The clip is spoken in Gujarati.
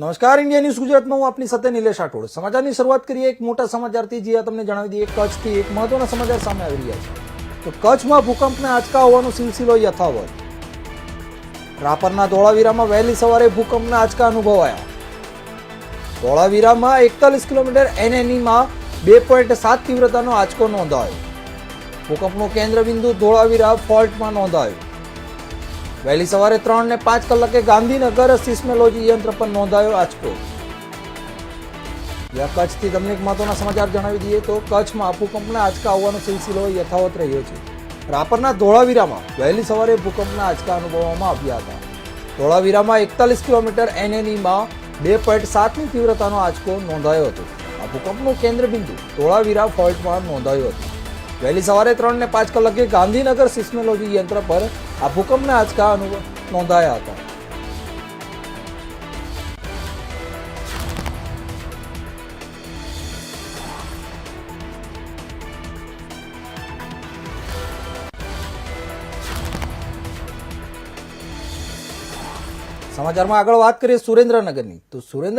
નમસ્કાર ઇન્ડિયા ન્યૂઝ ગુજરાતમાં હું આપની સાથે નિલેશ રાઠોડ. સમાચારની શરૂઆત કરીએ એક મોટા સમાચારથી, જે તમને જણાવી દઈએ, કચ્છથી એક મહત્વના સમાચાર સામે આવી રહ્યા છે. તો કચ્છમાં ભૂકંપના આંચકા હોવાનો સિલસિલો યથાવત. રાપરના ધોળાવીરામાં વહેલી સવારે ભૂકંપના આંચકા અનુભવાયા. ધોળાવીરામાં એકતાલીસ કિલોમીટર એનએનઈમાં બે પોઈન્ટ સાત તીવ્રતાનો આંચકો નોંધાયો. ભૂકંપનું કેન્દ્રબિંદુ ધોળાવીરા ફોલ્ટમાં નોંધાયું. વહેલી સવારે ત્રણ ને પાંચ કલાકે ગાંધીનગર સિસ્મેલોજી યંત્ર પર નોંધાયો આંચકો. કચ્છથી તમને એક મહત્વના સમાચાર જણાવી દઈએ તો કચ્છમાં ભૂકંપના આંચકા આવવાનો સિલસિલો યથાવત રહ્યો છે. રાપરના ધોળાવીરામાં વહેલી સવારે ભૂકંપના આંચકા અનુભવવામાં આવ્યા હતા. ધોળાવીરામાં એકતાલીસ કિલોમીટર એનએનઈમાં બે પોઈન્ટ સાતની તીવ્રતાનો આંચકો નોંધાયો હતો. આ ભૂકંપનું કેન્દ્રબિંદુ ધોળાવીરા ફોલ્ટમાં નોંધાયું હતું. વહેલી સવારે ત્રણ ને પાંચ કલાકે ગાંધીનગર સિસ્મોલોજી યંત્ર પર આ ભૂકંપના આંચકા અનુભવ નોંધાયા હતા. સમાચારમાં આગળ વાત કરીએ સુરેન્દ્રનગરની. તો સુરેન્દ્ર